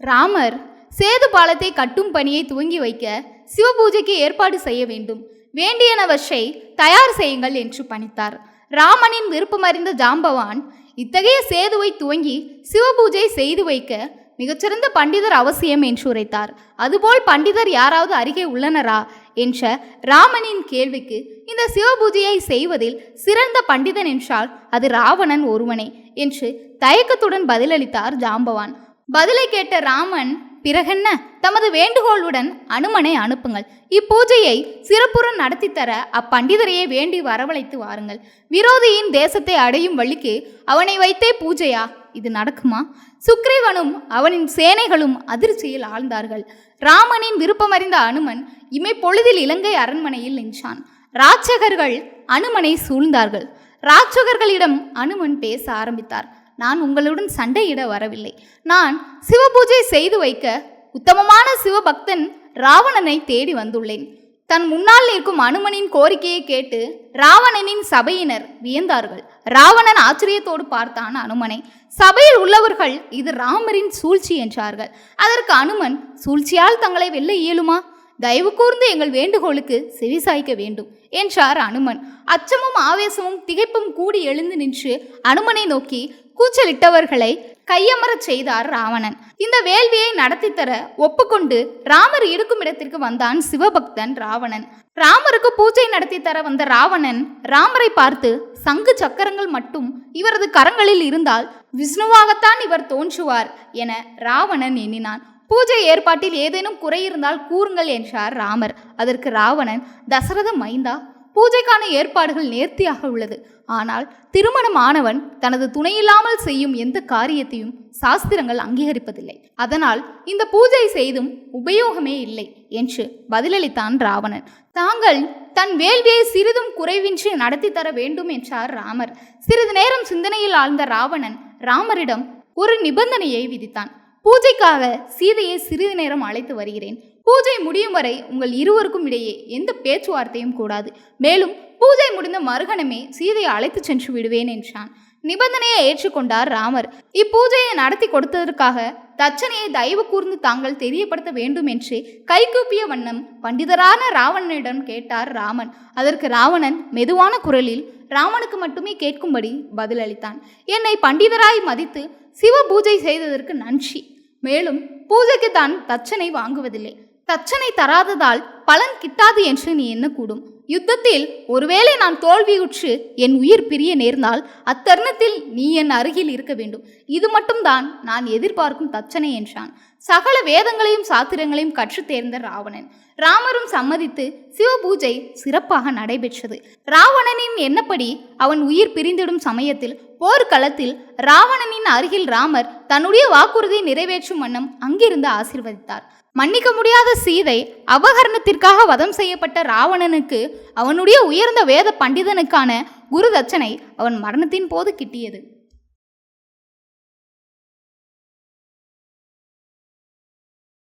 ராமர் சேது பாலத்தை கட்டும் பணியை துவங்கி வைக்க சிவபூஜைக்கு ஏற்பாடு செய்ய வேண்டும். வேண்டியனவற்றை தயார் செய்யுங்கள் என்று பணித்தார். ராமனின் விருப்பமறிந்த ஜாம்பவான் இத்தகைய சேதுவை துவங்கி சிவபூஜை செய்து வைக்க மிகச்சிறந்த பண்டிதர் அவசியம் என்று உரைத்தார். அதுபோல் பண்டிதர் யாராவது அருகே உள்ளனரா என்ற ராமனின் கேள்விக்கு இந்த சிவபூஜையை செய்வதில் சிறந்த பண்டிதன் என்றால் அது ராவணன் ஒருவனே என்று தயக்கத்துடன் பதிலளித்தார் ஜாம்பவான். பதிலை கேட்ட ராமன் பிறகென்ன? தமது வேண்டுகோளுடன் அனுமனை அனுப்புங்கள். இப்பூஜையை சிறப்புடன் நடத்தி தர அப்பண்டிதரையே வேண்டி வரவழைத்து வாருங்கள். விரோதியின் தேசத்தை அடையும் வழிக்கு அவனை வைத்தே பூஜையா? இது நடக்குமா? சுக்ரீவனும் அவனின் சேனைகளும் அதிர்ச்சியில் ஆழ்ந்தார்கள். ராமனின் விருப்பமறிந்த அனுமன் இமை பொழுதில் இலங்கை அரண்மனையில் நின்றான். ராட்சகர்கள் அனுமனை சூழ்ந்தார்கள். ராட்சகர்களிடம் அனுமன் பேச ஆரம்பித்தார். நான் உங்களுடன் சண்டையிட வரவில்லை. நான் சிவபூஜை செய்து வைக்க உத்தமமான சிவபக்தன் ராவணனை தேடி வந்துள்ளேன். தன் முன்னால் நிற்கும் அனுமனின் கோரிக்கையை கேட்டு ராவணனின் சபையினர் வியந்தார்கள். ராவணன் ஆச்சரியத்தோடு பார்த்தான் அனுமனை. சபையில் உள்ளவர்கள் இது ராமரின் சூழ்ச்சி என்றார்கள். அதற்கு அனுமன் சூழ்ச்சியால் தங்களை வெல்ல இயலுமா? தயவு கூர்ந்து எங்கள் வேண்டுகோளுக்கு செவிசாய்க்க வேண்டும் என்றார் அனுமன். அச்சமும் ஆவேசமும் திகைப்பும் கூடி எழுந்து நின்று அனுமனை நோக்கி கூச்சலிட்டவர்களை கையமரச் செய்தார் ராவணன். இந்த வேள்வியை நடத்தித்தர தர ஒப்புக்கொண்டு ராமர் இருக்கும் இடத்திற்கு வந்தான் சிவபக்தன் ராவணன். ராமருக்கு பூஜை நடத்தி தர வந்த ராவணன் ராமரை பார்த்து சங்கு சக்கரங்கள் மட்டும் இவரது கரங்களில் இருந்தால் விஷ்ணுவாகத்தான் இவர் தோன்றுவார் என ராவணன் எண்ணினான். பூஜை ஏற்பாட்டில் ஏதேனும் குறை இருந்தால் கூறுங்கள் என்றார் ராமர். அதற்கு ராவணன் தசரத மைந்தா பூஜைக்கான ஏற்பாடுகள் நேர்த்தியாக உள்ளது. ஆனால் திருமணம் ஆனவன் தனது துணையில்லாமல் செய்யும் எந்த காரியத்தையும் சாஸ்திரங்கள் அங்கீகரிப்பதில்லை. அதனால் இந்த பூஜை செய்தும் உபயோகமே இல்லை என்று பதிலளித்தான் ராவணன். தாங்கள் தன் வேள்வியை சிறிதும் குறைவின்றி நடத்தி தர வேண்டும் என்றார் ராமர். சிறிது நேரம் சிந்தனையில் ஆழ்ந்த ராவணன் ராமரிடம் ஒரு நிபந்தனையை விதித்தான். பூஜைக்காக சீதையை சிறிது நேரம் அழைத்து வருகிறேன். பூஜை முடியும் வரை உங்கள் இருவருக்கும் இடையே எந்த பேச்சுவார்த்தையும் கூடாது. மேலும் பூஜை முடிந்த மறுகணமே சீதையை அழைத்து சென்று விடுவேன் என்றான். நிபந்தனையை ஏற்றுக்கொண்டார் ராமர். இப்பூஜையை நடத்தி கொடுத்ததற்காக தச்சனையை தயவு கூர்ந்து தாங்கள் தெரியப்படுத்த வேண்டும் என்று கைகூப்பிய வண்ணம் பண்டிதரான ராவணனிடம் கேட்டார் ராமன். அதற்கு ராவணன் மெதுவான குரலில் ராமனுக்கு மட்டுமே கேட்கும்படி பதிலளித்தான். என்னை பண்டிதராய் மதித்து சிவ பூஜை செய்ததற்கு நன்றி. மேலும் பூஜைக்கு தான் தச்சனை வாங்குவதில்லை. தச்சனை தராததால் பலன் கிட்டாது என்று நீ எண்ணக்கூடும். யுத்தத்தில் ஒருவேளை நான் தோல்வியுற்று என் உயிர் பிரிய நேர்ந்தால் அத்தருணத்தில் நீ என் அருகில் இருக்க வேண்டும். இது மட்டும்தான் நான் எதிர்பார்க்கும் தச்சனை என்றான். சகல வேதங்களையும் சாத்திரங்களையும் கற்றுத் தேர்ந்த ராவணன். ராமரும் சம்மதித்து சிவபூஜை சிறப்பாக நடைபெற்றது. ராவணனின் எண்ணப்படி அவன் உயிர் பிரிந்திடும் சமயத்தில் போர்க்களத்தில் ராவணனின் அருகில் ராமர் தன்னுடைய வாக்குறுதியை நிறைவேற்றும் வண்ணம் அங்கிருந்து ஆசிர்வதித்தார். மன்னிக்க முடியாத சீதை அபகரணத்திற்காக வதம் செய்யப்பட்ட ராவணனுக்கு அவனுடைய உயர்ந்த வேத பண்டிதனுக்கான குரு தட்சணை அவன் மரணத்தின் போது கிட்டியது.